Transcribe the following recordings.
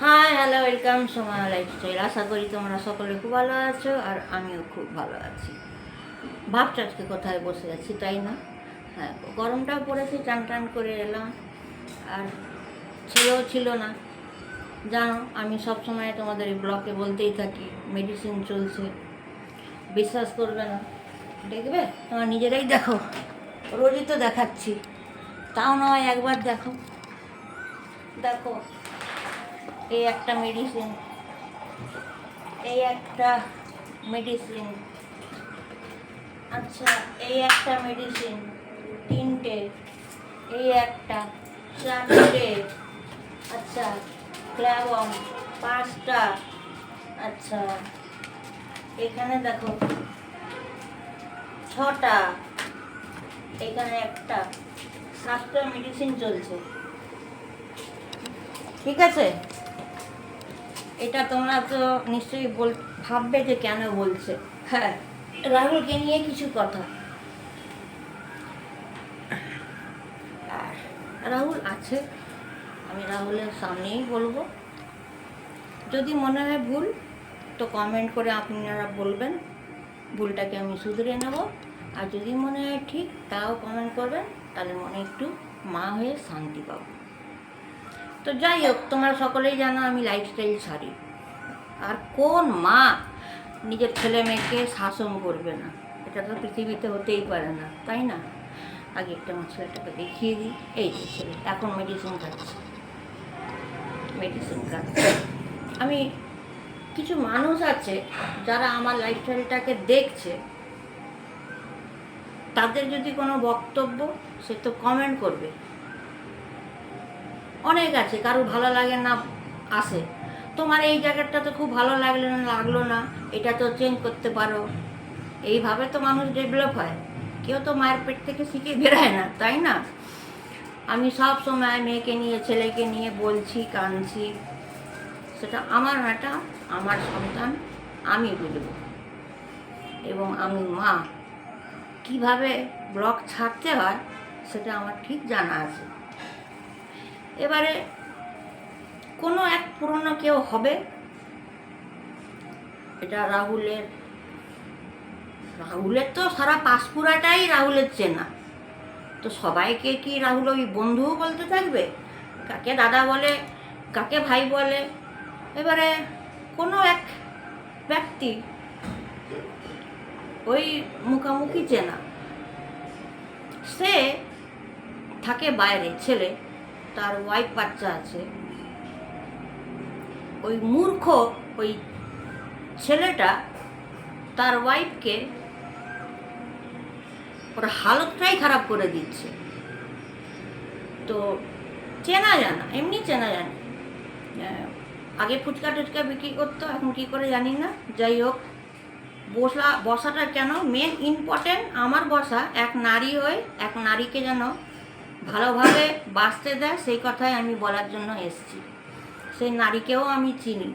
Hi hello welcome Soma lifestyle আশা করি তোমরা সকলে খুব ভালো আছো আর আমিও খুব ভালো আছি। ভাবছ আজকে কোথায় বসে আছি, তাই না? হ্যাঁ গরমটাও পড়েছে টান টান করে এলাম। আর ছেলেও ছিল না। জানো, আমি সব সময় তোমাদের এই ব্লকে বলতেই থাকি মেডিসিন চলছে। বিশ্বাস করবে না। দেখবে? তোমার নিজেরাই দেখো। রোজই তো দেখাচ্ছি। তাও নয়, একবার দেখো। দেখো। এই একটা মেডিসিন এই একটা মেডিসিন আচ্ছা এই একটা মেডিসিন তিনটে, এই একটা চারটে আচ্ছা ক্ল্যাবন পাঁচটা আচ্ছা এখানে দেখো ছটা, এখানে একটা, সাতটা মেডিসিন চলছে, ঠিক আছে? এটা তোমরা তো নিশ্চয়ই বল, ভাববে যে কেন বলছে। হ্যাঁ রাহুলকে নিয়ে কিছু কথা। রাহুল আছে। আমি রাহুলের সামনেই বলব। যদি মনে হয় ভুল, তো কমেন্ট করে আপনারা বলবেন। ভুলটাকে আমি শুধরে নেব। আর যদি মনে হয় ঠিক, তাও কমেন্ট করবেন। তাহলে মনে একটু মা হয়ে শান্তি পাবো। তো যাই হোক, তোমরা সকলেই জানো আমি লাইফস্টাইল ছাড়ি। আর কোন মা নিজের ছেলে মেয়েকে শাসন করবে না? এটা তো পৃথিবীতে হতেই পারে না, তাই না? আগে একটা আমার ছেলেটাকে দেখিয়ে দিই। এই যে ছেলে, এখন মেডিসিন খাচ্ছে। মেডিসিন খাচ্ছে। আমি, কিছু মানুষ আছে যারা আমার লাইফস্টাইলটাকে দেখছে। তাদের যদি কোনো বক্তব্য, সে তো কমেন্ট করবে। অনেক আছে কারও ভালো লাগে না আসে তোমার এই জায়গাটা তো খুব ভালো লাগল না লাগল না, এটা তো চেঞ্জ করতে পারো। এইভাবে তো মানুষ ডেভেলপ হয়। কেউ তো মায়ের পেট থেকে শিখে বেরোয় না, তাই না? আমি সব সময় মেয়েকে নিয়ে, ছেলেকে নিয়ে বলছি, কাঁদছি। সেটা আমার ম্যাটা আমার সন্তান, আমি বুঝব এবং আমি মা, কীভাবে ব্লগ ছাড়তে হয়, সেটা আমার ঠিক জানা আছে। এবারে কোনো এক পুরনো কেউ হবে? এটা রাহুলের রাহুলের তো সারা পাঁশকুড়াটাই রাহুলের চেনা। তো সবাইকে কি রাহুল ওই বন্ধুও বলতে থাকবে? কাকে দাদা বলে, কাকে ভাই বলে? এবারে কোনো এক ব্যক্তি ওই মুখামুখি চেনা। সে থাকে বাইরে, ছেলে। তার ওয়াইফ বাচ্চা আছে। ওই মূর্খ, ওই ছেলেটা তার ওয়াইফকে ওর হালতটাই খারাপ করে দিচ্ছে। তো চেনা জানা, এমনি চেনা জানা। আগে ফুচকা টুচকা বিক্রি করতো, এখন কী করে জানি না। যাই হোক, বসা, বসাটা কেন? মেন ইম্পর্টেন্ট আমার বসা, এক নারী হয়ে, এক নারীকে যেন ভালোভাবে বাঁচতে দেয়, সেই কথাই আমি বলার জন্য এসেছি। সেই নারীকেও আমি চিনি।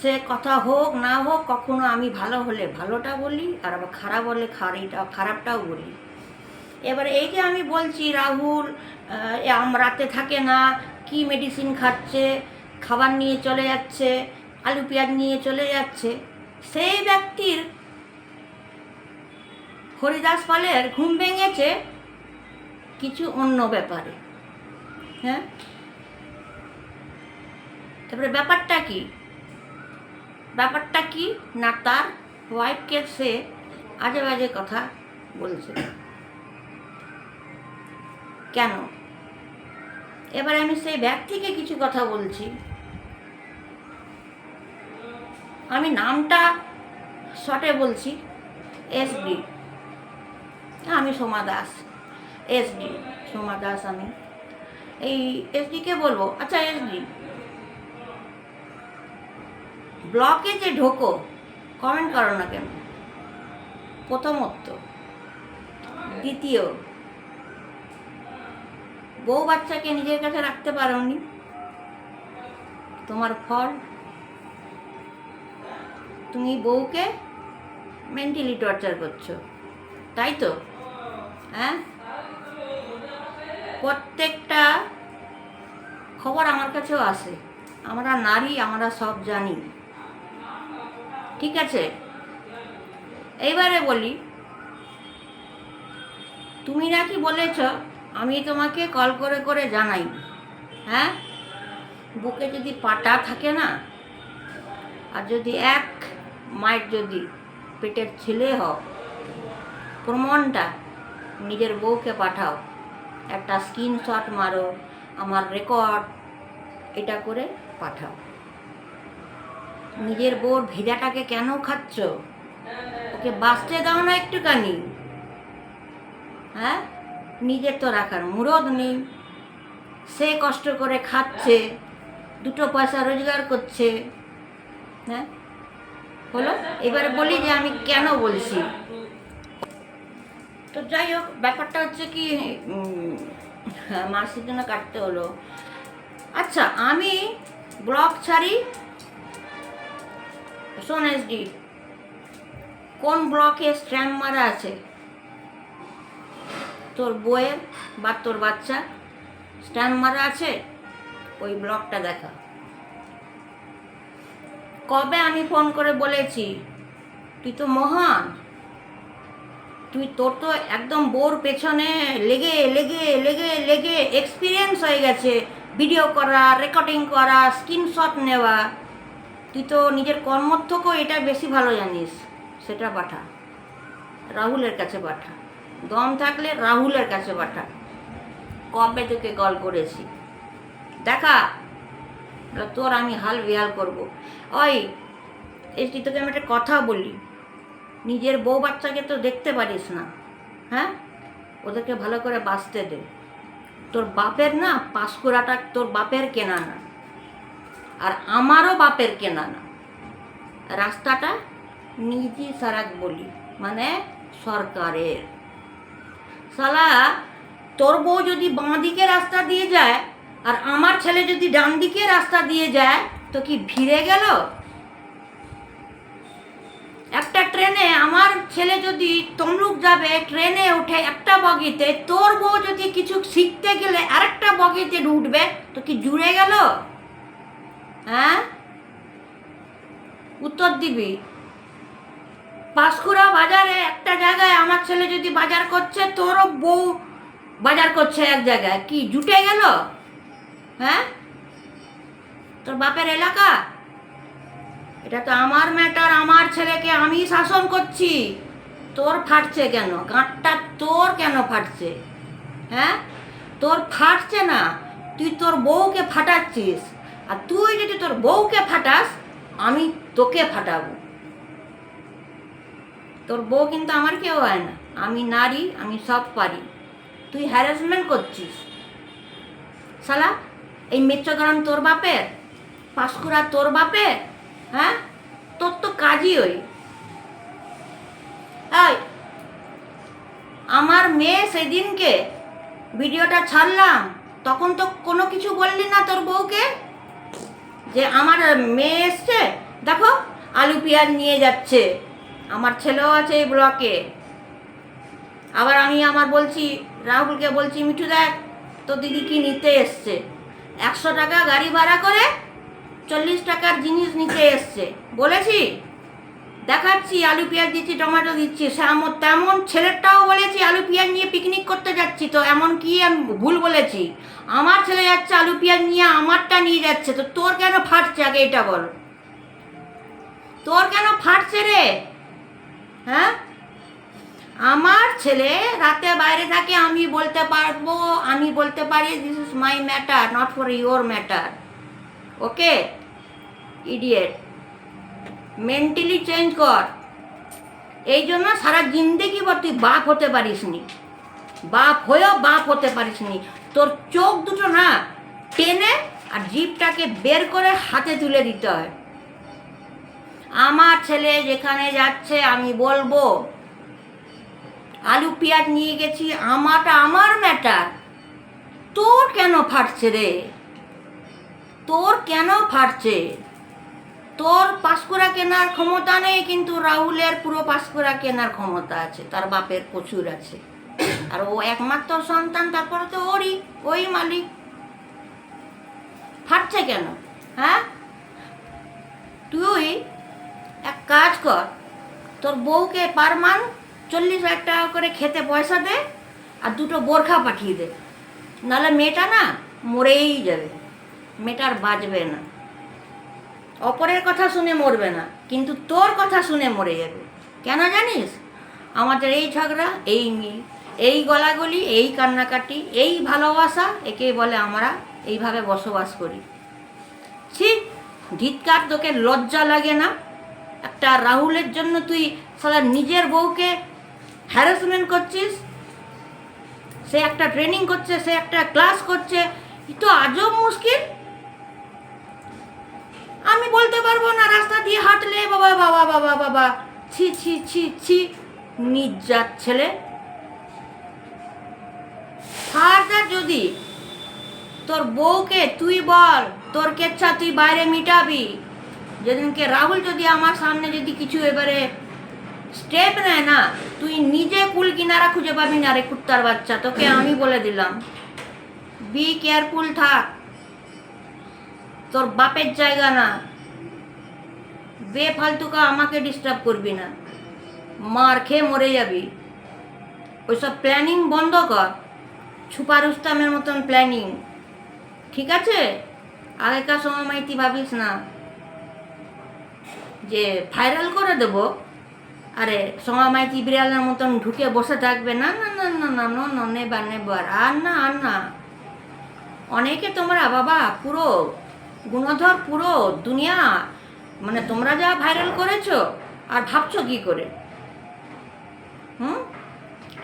সে কথা হোক, না হোক, কখনো আমি ভালো হলে ভালোটা বলি, আর আবার খারাপ হলে খারিটা, খারাপটাও বলি। এবার এই যে আমি বলছি, রাহুল রাতে থাকে না, কি মেডিসিন খাচ্ছে, খাবার নিয়ে চলে যাচ্ছে, আলু পেঁয়াজ নিয়ে চলে যাচ্ছে, সেই ব্যক্তির হরিদাস পালের ঘুম ভেঙেছে কিছু অন্য ব্যাপারে। হ্যাঁ? তারপরে ব্যাপারটা কি? ব্যাপারটা কি? না তার ওয়াইফকে সে আজে বাজে কথা বলছে। কেন? এবার আমি সেই ব্যক্তিকে কিছু কথা বলছি। আমি নামটা শর্টে বলছি এসডি আমি সোমা দাস। এসডি সোমা দাস আমি। এই এসডিকে বলব? আচ্ছা এসডি ব্লকে যে ঢোকো কমেন্ট করো না কেন? প্রথমত দ্বিতীয়। বউ বাচ্চাকে নিজের কাছে রাখতে পারোনি। তোমার ফল। তুমি বউকে মেন্টালি টর্চার করছ। তাই তো? হ্যাঁ? প্রত্যেকটা খবর আমার কাছেও আসে। আমরা নারী, আমরা সব জানি। ঠিক আছে? এইবারে বলি, তুমি নাকি বলেছ, আমি তোমাকে কল করে করে জানাই হ্যাঁ? বুকে যদি পাটা থাকে না, আর যদি এক মায়ের যদি পেটের ছেলে হও, প্রমাণটা নিজের বউকে পাঠাও। একটা স্ক্রিনশট মারো, আমার রেকর্ড এটা করে পাঠাও। নিজের বউর ভেজাটাকে কেন খাচ্ছ? ওকে বাঁচতে দাও না একটুখানি। হ্যাঁ? নিজের তো রাখার মুরদ নেই। সে কষ্ট করে খাচ্ছে, দুটো পয়সা রোজগার করছে। হ্যাঁ? হলো? এবারে বলি যে আমি কেন বলছি? তো যাই হোক, ব্যাপারটা হচ্ছে কি মাসির জন্য কাটতে হলো। আচ্ছা আমি ব্লক ছাড়ি। শোন এসডি কোন ব্লকে স্ট্র্যাম্প মারা আছে? তোর বইয়ের বা তোর বাচ্চা স্ট্যাম্প মারা আছে? ওই ব্লগটা দেখা। কবে আমি ফোন করে বলেছি? তুই তো মহান। তুই তোর তো একদম বোর পেছনে লেগে লেগে লেগে লেগে এক্সপিরিয়েন্স হয়ে গেছে। ভিডিও করা রেকর্ডিং করা স্ক্রিনশট নেওয়া। তুই তো নিজের কর্মর থেকেও এটা বেশি ভালো জানিস। সেটা পাঠা। রাহুলের কাছে পাঠা। দম থাকলে রাহুলের কাছে পাঠা। কবে তোকে কল করেছি? দেখা। তোর আমি হাল বিহাল করব। ওই এই তোকে আমি একটা কথা বলি। নিজের বউ বাচ্চাকে তো দেখতে পারিস না হ্যাঁ? ওদেরকে ভালো করে বাঁচতে দে। তোর বাপের না পাঁশকুড়াটা তোর বাপের কেনা না, আর আমারও বাপের কেনা না। রাস্তাটা নিজি সারাক বলি মানে সরকারের। সালা তোর বউ যদি বাঁ দিকে রাস্তা দিয়ে যায়, আর আমার ছেলে যদি ডান দিকে রাস্তা দিয়ে যায়, তো কি ভিড়ে গেল? একটা ট্রেনে আমার ছেলে যদি তমলুক যাবে, ট্রেনে উঠে একটা বগিতে, তোর বউ যদি কিছু শিখতে গেলে আরেকটা বগিতে উঠবে, তো কি জুড়ে গেল? হ্যাঁ? উত্তর দিবি। পাঁশকুড়া বাজারে একটা জায়গায় আমার ছেলে যদি বাজার করছে, তোরও বউ বাজার করছে এক জায়গায়, কি জুটে গেল? হ্যাঁ? তোর বাপের এলাকা? এটা তো আমার ম্যাটার আমার ছেলেকে আমি শাসন করছি। তোর ফাটছে কেন? গাঁটটা তোর কেন ফাটছে? হ্যাঁ? তোর ফাটছে না, তুই তোর বউকে ফাটাচ্ছিস। আর তুই যদি তোর বউকে ফাটাস, আমি তোকে ফাটাবো। তোর বউ কিন্তু আমার কেউ হয় না। আমি নারী, আমি সব পারি। তুই হ্যারাসমেন্ট করছিস। শালা, এই মেচগ্রাম তোর বাপের? পাঁশকুড়া তোর বাপের? হ্যাঁ? তোর তো কাজই ওই। আমার মেয়ে সেদিনকে ভিডিওটা ছাড়লাম, তখন তো কোনো কিছু বললি না তোর বউকে? যে আমার মেয়ে এসছে, দেখো, আলু পেঁয়াজ নিয়ে যাচ্ছে। আমার ছেলেও আছে এই ব্লকে। আবার আমি আমার বলছি, রাহুলকে বলছি, মিঠু দেখ তো দিদি কি নিতে এসছে? একশো টাকা গাড়ি ভাড়া করে চল্লিশ টাকার জিনিস নিতে এসছে। বলেছি? দেখাচ্ছি, আলু পেঁয়াজ দিচ্ছি, টমেটো দিচ্ছি সেমন তেমন ছেলেরটাও বলেছি, আলু পেঁয়াজ নিয়ে পিকনিক করতে যাচ্ছি তো, এমন কি আমি ভুল বলেছি? আমার ছেলে যাচ্ছে, আলু পেঁয়াজ নিয়ে আমারটা নিয়ে যাচ্ছে, তো তোর কেন ফাটছে? আগে এটা বল। তোর কেন ফাটছে রে? হ্যাঁ? আমার ছেলে রাতে বাইরে থাকে, আমি বলতে পারব, আমি বলতে পারি this is my matter not for your matter okay? Idiot mentally change কর। এই জন্য সারা জিন্দেগি বর তুই বাপ হতে পারিসনি। বাপ হয়েও বাপ হতে পারিসনি। তোর চোখ দুটো না টেনে আর জিপটাকে বের করে হাতে তুলে দিতে হয়। আমার ছেলে যেখানে যাচ্ছে আমি বলব, আলু পেঁয়াজ নিয়ে গেছি, আমারটা আমার ম্যাটার তোর কেন ফাটছে রে? তোর কেন ফাটছে? তোর পাঁশকুড়া কেনার ক্ষমতা নেই, কিন্তু রাহুলের পুরো পাঁশকুড়া কেনার ক্ষমতা আছে, তার বাপের প্রচুর আছে। আর ও একমাত্র সন্তান, তারপরে তো ওরই, ওই মালিক। ফাটছে কেন? হ্যাঁ? তুই এক কাজ কর, তোর বউকে পার মান চল্লিশ হাজার টাকা করে খেতে পয়সা দে আর দুটো বোরখা পাঠিয়ে দে। নাহলে মেয়েটা না মরেই যাবে। মেয়েটা আর বাঁচবে না। অপরের কথা শুনে মরবে না, কিন্তু তোর কথা শুনে মরে যাবে। কেন জানিস? আমাদের এই ঝগড়া, এই মিল, এই গলাগলি, এই কান্নাকাটি, এই ভালোবাসা একেই বলে আমরা এইভাবে বসবাস করি। ছি, ধিৎকার তোকে লজ্জা লাগে না? একটা রাহুলের জন্য তুই সালা নিজের বউকে হ্যারাসমেন্ট করছিস? সে একটা ট্রেনিং করছে, সে একটা ক্লাস করছে তো আজব মুশকিল। আমি বলতে পারব না, রাস্তা দিয়ে হাঁটলে বাবা বাবা বাবা বাবা। ছি ছি ছি ছি। নির্যাত ছেলে। ফার্দার যদি তোর বউকে তুই বল, তোর কেচ্ছা তুই বাইরে মিটাবি। যেদিনকে রাহুল যদি আমার সামনে যদি কিছু এবারে স্টেপ নেয় না, তুই নিজে কুল কিনারা খুঁজে পাবি না রে কুত্তার বাচ্চা, তোকে আমি বলে দিলাম। বি কেয়ারফুল থাক। তোর বাপের জায়গা না। বেফালতুকা আমাকে ডিস্টার্ব করবি না। মার খেয়ে মরে যাবি। ওইসব প্ল্যানিং বন্ধ কর। ছুপা রুস্তামের মতন প্ল্যানিং ঠিক আছে? আগেকার সময় মাইতি ভাবিস না যে ভাইরাল করে দেবো। আরে, সময় মাইতি বিড়ালের মতন ঢুকে বসে থাকবে। না না না না না না না নেবার নেবার আর না আর না। অনেকে তোমরা বাবা পুরো গুণধর, পুরো দুনিয়া মানে তোমরা যা ভাইরাল করেছ, আর ভাবছ কি করে? হুম?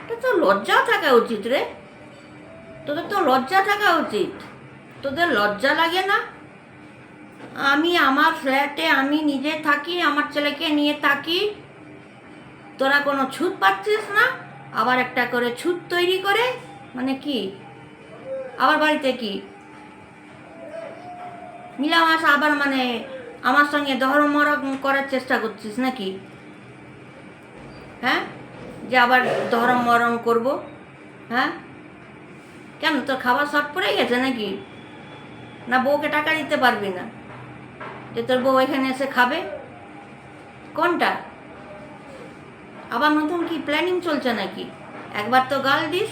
এটা তো লজ্জা থাকা উচিত রে। তোদের তো লজ্জা থাকা উচিত। তোদের লজ্জা লাগে না? আমি আমার ফ্ল্যাটে আমি নিজে থাকি, আমার ছেলেকে নিয়ে থাকি। তোরা কোনো ছুত পাচ্ছিস না? আবার একটা করে ছুত তৈরি করে? মানে কি? আবার বাড়িতে কি? মিলামাস আবার মানে আমার সঙ্গে দহরম মরম করার চেষ্টা করছিস নাকি? হ্যাঁ? যে আবার দহরম মরম করব হ্যাঁ? কেন, তোর খাবার শর্ট পড়ে গেছে নাকি? না বউকে টাকা দিতে পারবি না? যে তোর বউ এখানে এসে খাবে? কোনটা? আবার নতুন কি প্ল্যানিং চলছে নাকি? একবার তো গাল দিস,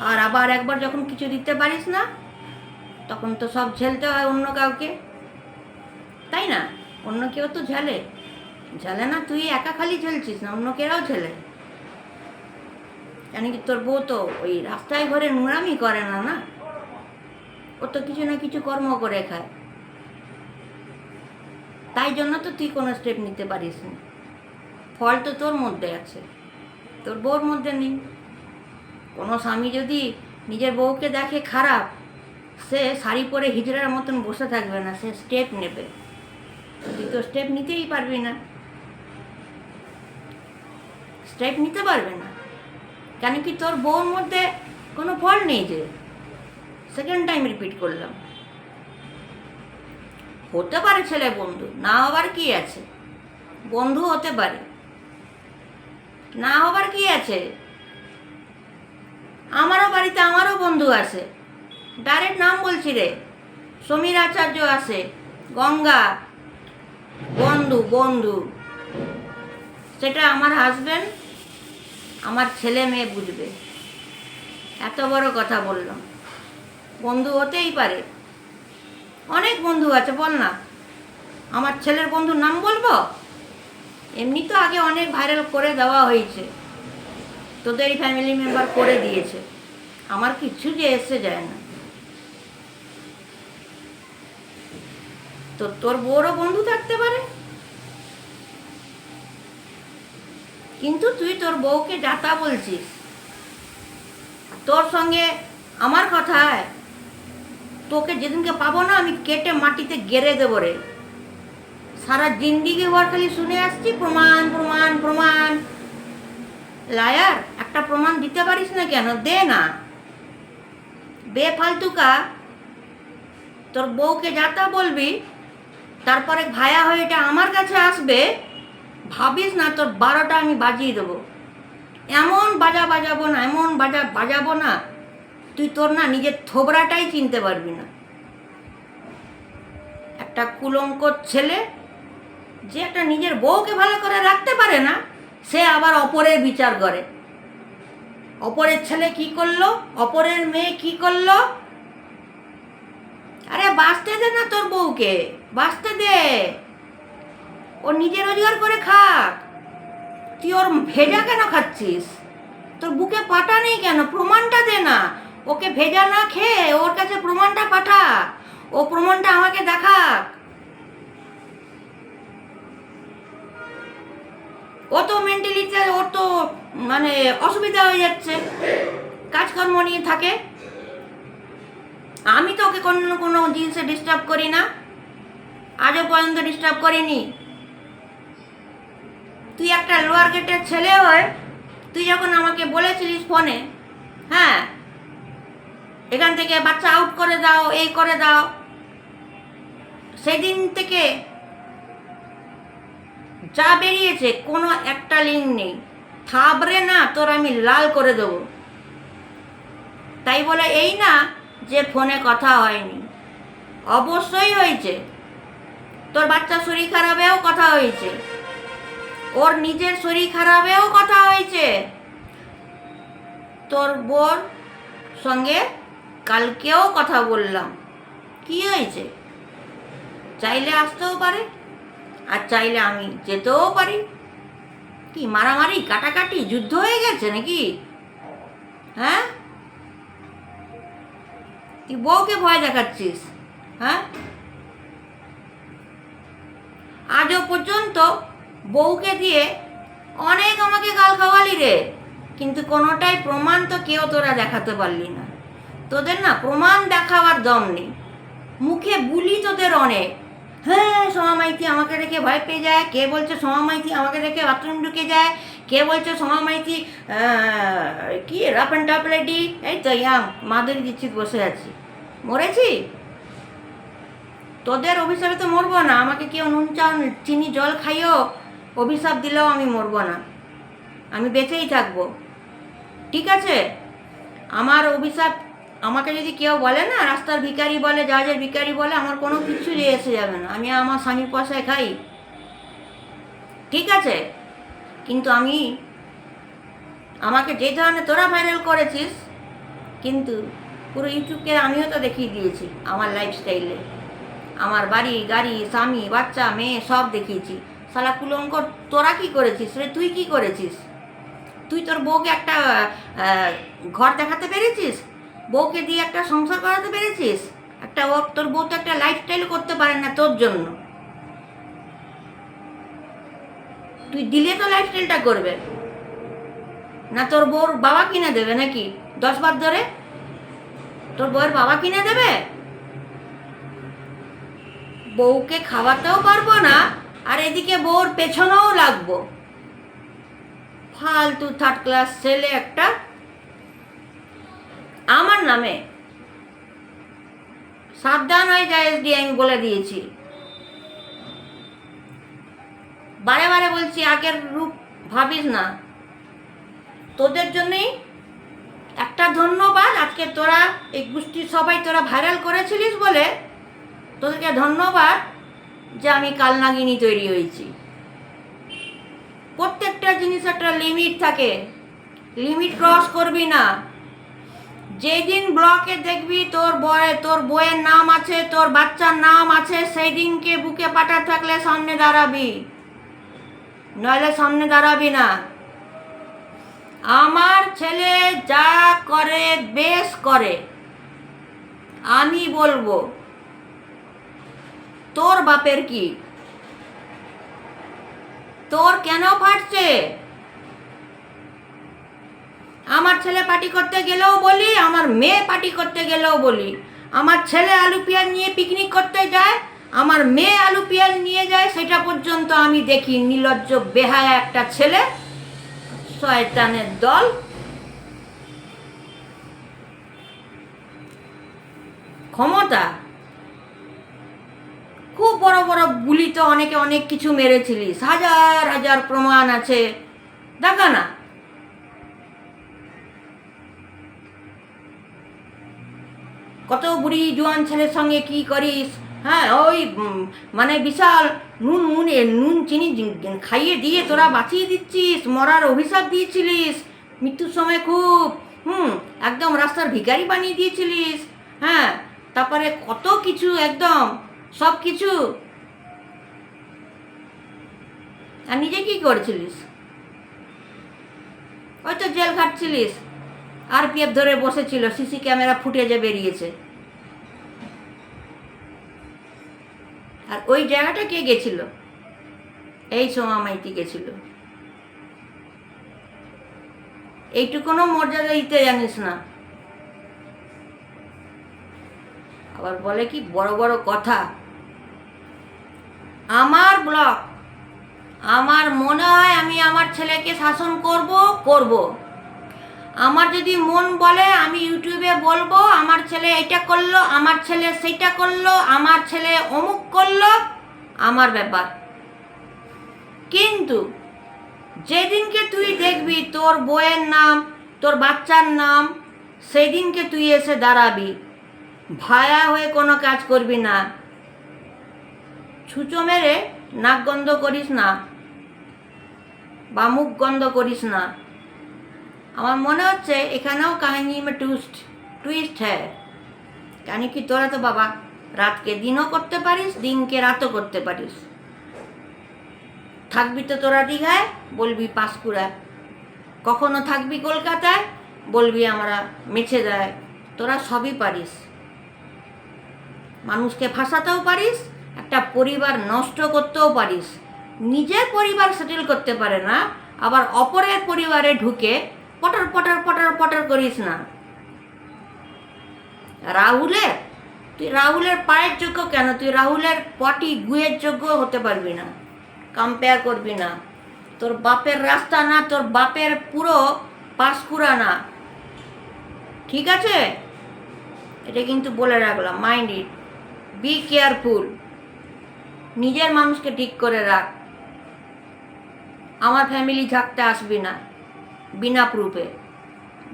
আর আবার একবার যখন কিছু দিতে পারিস না তখন তো সব ঝেলতে হয় অন্য কাউকে। তাই না? অন্য কেউ তো ঝেলে। ঝেলে না, তুই একা খালি ঝেলছিস না, অন্য কেরাও ঝেলে। কেন কি তোর বউ তো ওই রাস্তায় ঘরে নোংরামি করে না না? ও তো কিছু না কিছু কর্ম করে খায়। তাই জন্য তো তুই কোনো স্টেপ নিতে পারিস না। ফল তো তোর মধ্যে আছে, তোর বউর মধ্যে নেই। কোনো স্বামী যদি নিজের বউকে দেখে খারাপ সে শাড়ি পরে হিজড়ার মতন বসে থাকবে না, সে স্টেপ নেবে। তুই তো স্টেপ নিতেই পারবি না। স্টেপ নিতে পারবে না। কেন কি তোর বউর মধ্যে কোনো ফল নেই যে? সেকেন্ড টাইম রিপিট করলাম। হতে পারে ছেলে বন্ধু, না হবার কি আছে? বন্ধু হতে পারে। না হবার কি আছে? আমারও বাড়িতে আমারও বন্ধু আছে। ডাইরেক্ট নাম বলছি রে। সমীর আচার্য আছে, গঙ্গা, বন্ধু বন্ধু। সেটা আমার হাজবেন্ড আমার ছেলে মেয়ে বুঝবে। এত বড় কথা বললাম। বন্ধু হতেই পারে। অনেক বন্ধু আছে, বল না। আমার ছেলের বন্ধুর নাম বলব? এমনি তো আগে অনেক ভাইরাল করে দেওয়া হয়েছে। তোদেরই ফ্যামিলি মেম্বার করে দিয়েছে। আমার কিচ্ছু যে এসে যায় না। তো তোর বউরও বন্ধু থাকতে পারে। কিন্তু তুই তোর বউকে যাতা বলছিস। তোর সঙ্গে আমার কথায় তোকে যেদিনকে পাবো না আমি কেটে মাটিতে গেড়ে দেবো রে। সারা জিন্দিগি ওর খালি শুনে আসছি, প্রমাণ প্রমাণ প্রমাণ। লায়ার, একটা প্রমাণ দিতে পারিস না কেন? দে না। বেফালতুকা। তোর বউকে যাতা বলবি তারপরে ভায়া হয়ে এটা আমার কাছে আসবে, ভাবিস না তোর বারোটা আমি বাজিয়ে দেবো। এমন বাজা বাজাবো না, এমন বাজা বাজাবো না, তুই তোর না নিজের থোবরাটাই চিনতে পারবি না। একটা কুলঙ্কর ছেলে, যে একটা নিজের বউকে ভালো করে রাখতে পারে না, সে আবার অপরের বিচার করে। অপরের ছেলে কি করল? অপরের মেয়ে কি করল? আরে বাঁচতে দে না বউকে, বাঁচতে দে। ও নিজে রোজগার করে খাক। তুই ওর ভেজা কেন খাচ্ছিস? তোর বুকে পাটা নেই কেন? প্রমাণটা দে না। ওকে ভেজা না খেয়ে ওর কাছে প্রমাণটা পাঠা। ও প্রমাণটা আমাকে দেখাক। ও তো মেন্টালিটি ওর তো মানে অসুবিধা হয়ে যাচ্ছে। কাজকর্ম নিয়ে থাকে। আমি তো ওকে কোনো কোনো জিনিসে ডিস্টার্ব করি না। আজও পর্যন্ত ডিস্টার্ব করিনি। তুই একটা লোয়ার গেটের ছেলে হয়ে, তুই যখন আমাকে বলেছিলিস ফোনে হ্যাঁ এখান থেকে বাচ্চা আউট করে দাও এই করে দাও, সেদিন থেকে যা বেরিয়েছে, কোনো একটা লিঙ্ক নেই। থাবড়ে না, তোর আমি লাল করে দেবো। তাই বলে এই না যে ফোনে কথা হয়নি। অবশ্যই হয়েছে। তোর বাচ্চার শরীর খারাপেও কথা হয়েছে। ওর নিজের শরীর খারাপেও কথা হয়েছে। তোর বোর সঙ্গে কালকেও কথা বললাম। কি হয়েছে? চাইলে আসতেও পারে, আর চাইলে আমি যেতেও পারি। কি, মারামারি, কাটাকাটি, যুদ্ধ হয়ে গেছে নাকি? হ্যাঁ? তুই বউকে ভয় দেখাচ্ছিস হ্যাঁ? আজও পর্যন্ত বউকে দিয়ে অনেক আমাকে গাল খাওয়ালি রে। কিন্তু কোনোটাই প্রমাণ তো কেউ তোরা দেখাতে পারলি না। তোদের না প্রমাণ দেখাবার দম নেই। মুখে বুলি তোদের অনেক। হ্যাঁ সোমা মাইতি আমাকে রেখে ভয় পেয়ে যায়। কে বলছে সোমা মাইতি আমাকে রেখে বাথরুম ঢুকে যায়? কে বলছে সোমা মাইতি কি রাফ অ্যান্ড টাপ রেডি এই তো ইয়াং মাধুরী দীক্ষিত বসে আছি। মরেছি? তোদের অভিশাপে তো মরবো না। আমাকে কেউ নুন চাও চিনি, জল খাইও, অভিশাপ দিলেও আমি মরবো না। আমি বেঁচেই থাকব। ঠিক আছে? আমার অভিশাপ আমাকে যদি কেউ বলে না, রাস্তার ভিখারি বলে, জাহাজের ভিখারি বলে, আমার কোনো কিছু এসে যাবে না। আমি আমার স্বামীর পয়সায় খাই। ঠিক আছে? কিন্তু আমি, আমাকে যে ধরনের তোরা ভাইরাল করেছিস, কিন্তু পুরো ইউটিউবকে আমিও তো দেখিয়ে দিয়েছি আমার লাইফস্টাইলে আমার বাড়ি, গাড়ি, স্বামী, বাচ্চা, মেয়ে, সব দেখিয়েছি। শালা কুলঙ্কর, তোরা কি করেছিস রে? তুই কি করেছিস? তুই তোর বউকে একটা ঘর দেখাতে পেরেছিস? বউকে দিয়ে একটা সংসার করাতে পেরেছিস? একটা ও, তোর বউ তো একটা লাইফস্টাইল করতে পারে না তোর জন্য। তুই দিলে তো লাইফস্টাইলটা করবে। না তোর বউর বাবা কিনে দেবে নাকি? দশ বার ধরে? তোর বউয়ের বাবা কিনে দেবে? বউকে খাওয়াতেও পারব না, আর এদিকে বউর পেছনেও লাগবো। ফালতু থার্ড ক্লাস ছেলে একটা। আমার নামে সাবধান হয়ে যায় এসডি আমি বলে দিয়েছি। বারে বারে বলছি, আগের রূপ ভাবিস না। তোদের জন্যই একটা ধন্যবাদ, আজকে তোরা এই গোষ্ঠী সবাই তোরা ভাইরাল করেছিলিস বলে তোদেরকে ধন্যবাদ যে আমি কালনাগিনী তৈরি হয়েছি। প্রত্যেকটা জিনিস একটা লিমিট থাকে। লিমিট ক্রস করবি না। যেদিন ব্লকে দেখবি তোর বয়ে, তোর বইয়ের নাম আছে, তোর বাচ্চার নাম আছে সেই দিনকে বুকে পাটা থাকলে সামনে দাঁড়াবি। নইলে সামনে দাঁড়াবি না। আমার ছেলে যা করে, বেশ করে। আমি বলব তোর বাপের কি? তোর কেন ফাটছে? আমার ছেলে পার্টি করতে গেলেও বলি, আমার মেয়ে পার্টি করতে গেলেও বলি। আমার ছেলে আলু পেঁয়াজ নিয়ে পিকনিক করতে যায়, আমার মেয়ে আলু পেঁয়াজ নিয়ে যায়, সেটা পর্যন্ত আমি দেখি নির্লজ্জ, বেহায়া একটা ছেলে, শয়তানের দল। ক্ষমতা? খুব বড় বড় গুলি তো অনেকে অনেক কিছু মেরেছিলিস হাজার হাজার প্রমাণ আছে। দেখা না? কত বুড়ি জোয়ান ছেলের সঙ্গে কি করিস? হ্যাঁ ওই মানে বিশাল নুন নুন নুন চিনি খাইয়ে দিয়ে তোরা বাঁচিয়ে দিচ্ছিস, মরার অভিশাপ দিয়েছিলিস, মৃত্যুর সময় খুব, হুম, একদম রাস্তার ভিখারি বানিয়ে দিয়েছিলিস হ্যাঁ তারপরে কত কিছু একদম সব কিছু আর নিজে কি করেছিলিস? ওই তো জেল খাটছিলিস। আর পি এফ ধরে বসেছিল, সিসি ক্যামেরা ফুটেজে বেরিয়েছে। আর ওই জায়গাটা কে গেছিল? এই সোমা মাইতি গেছিল। এইটুকুনো মর্যাদা দিতে জানিস না। আবার বলে কি বড় বড় কথা? আমার ব্লক আমার মনে হয় আমি আমার ছেলেকে শাসন করব করব। আমার যদি মন বলে, আমি ইউটিউবে বলব, আমার ছেলে এটা করল, আমার ছেলে সেইটা করল, আমার ছেলে অমুক করল, আমার ব্যাপার। কিন্তু যেদিনকে তুই দেখবি তোর বইয়ের নাম, তোর বাচ্চার নাম সেই দিনকে তুই এসে দাঁড়াবি। ভায়া হয়ে কোনো কাজ করবি না। ছুঁচো মেরে নাক গন্ধ করিস না, বা মুখ গন্ধ করিস না। আমার মনে হচ্ছে এখানেও কাহিনী মে টুইস্ট টুইস্ট হ্যাঁ কেন কি তোরা তো বাবা, রাতকে দিনও করতে পারিস, দিনকে রাতও করতে পারিস। থাকবি তো তোরা দীঘায়, বলবি পাঁশকুড়ায়। কখনো থাকবি কলকাতায়, বলবি আমরা মেছে দেয় তোরা সবই পারিস। মানুষকে ফাঁসাতেও পারিস একটা পরিবার নষ্ট করতেও পারিস। নিজের পরিবার সেটেল করতে পারে না, আবার অপরের পরিবারে ঢুকে পটর পটর পটর পটর করিস না। রাহুলের, তুই রাহুলের পায়ের যোগ্য কেন? তুই রাহুলের পটি গুয়ের যোগ্য হতে পারবি না। কম্পেয়ার করবি না। তোর বাপের রাস্তা না, তোর বাপের পুরো পাঁশকুড়া না। ঠিক আছে? এটা কিন্তু বলে রাখলাম। মাইন্ড ইট বি কেয়ারফুল নিজের মানুষকে ঠিক করে রাখ। আমার ফ্যামিলি থাকতে আসবি না। বিনা প্রুফে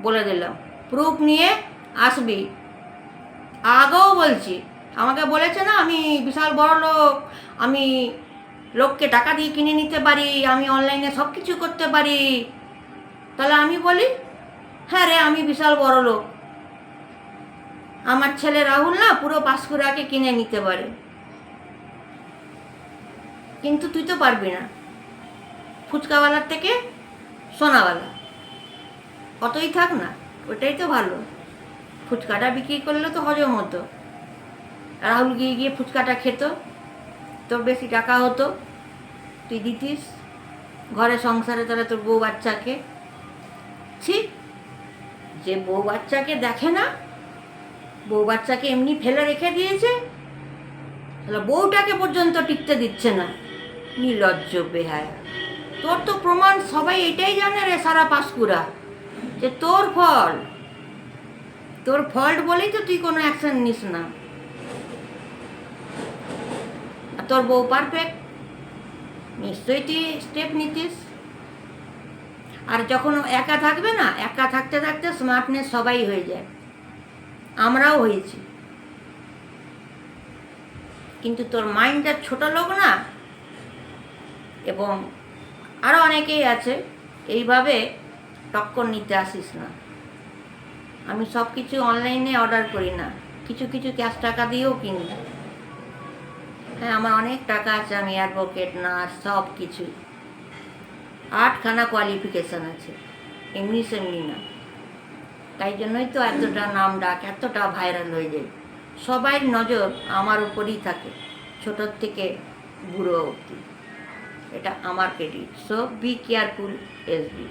বলে দিলাম। প্রুফ নিয়ে আসবি। আগেও বলছি। আমাকে বলেছে না, আমি বিশাল বড় লোক। আমি লোককে টাকা দিয়ে কিনে নিতে পারি, আমি অনলাইনে সব কিছু করতে পারি। তাহলে আমি বলি হ্যাঁ রে, আমি বিশাল বড় লোক। আমার ছেলে রাহুল না পুরো পাঁশকুড়াকে কিনে নিতে পারে। কিন্তু তুই তো পারবি না। ফুচকাওয়ালার থেকে সোনাওয়ালা। অতই থাক না, ওটাই তো ভালো। ফুচকাটা বিক্রি করলে তো হজম হতো। রাহুল গিয়ে গিয়ে ফুচকাটা খেত। তোর বেশি টাকা হতো। তুই দিতিস। ঘরে সংসারে তাহলে তোর বউ বাচ্চাকে। ছি, যে বউ বাচ্চাকে দেখে না, বউ বাচ্চাকে এমনি ফেলে রেখে দিয়েছে, তাহলে বউটাকে পর্যন্ত টিকতে দিচ্ছে না। নির্লজ্জ বেহায়া। তোর তো প্রমাণ সবাই এটাই জানে রে সারা পাঁশকুড়া, যে তোর ফল। তোর ফল্ট বলেই তো তুই কোনো অ্যাকশন নিস না। তোর বউ পারফেক্ট নিশ্চয়ই তুই স্টেপ নিতিস। আর যখন একা থাকবে না, একা থাকতে থাকতে স্মার্টনেস সবাই হয়ে যায়। আমরাও হয়েছি। কিন্তু তোর মাইন্ডটা ছোট লোক না এবং আরও অনেকেই আছে, এইভাবে টক্কর নিতে আসিস না। আমি সব কিছু অনলাইনে অর্ডার করি না। কিছু কিছু ক্যাশ টাকা দিয়েও কিনি। হ্যাঁ আমার অনেক টাকা আছে, আমি অ্যাডভোকেট নার্স সব কিছু আটখানা কোয়ালিফিকেশান আছে। এমনি সেমনি না। তাই জন্যই তো এতটা নাম ডাক, এতটা ভাইরাল হয়ে যায়। সবাই নজর আমার উপরই থাকে, ছোটোর থেকে বুড়ো অবধি। এটা আমার credit so be careful S B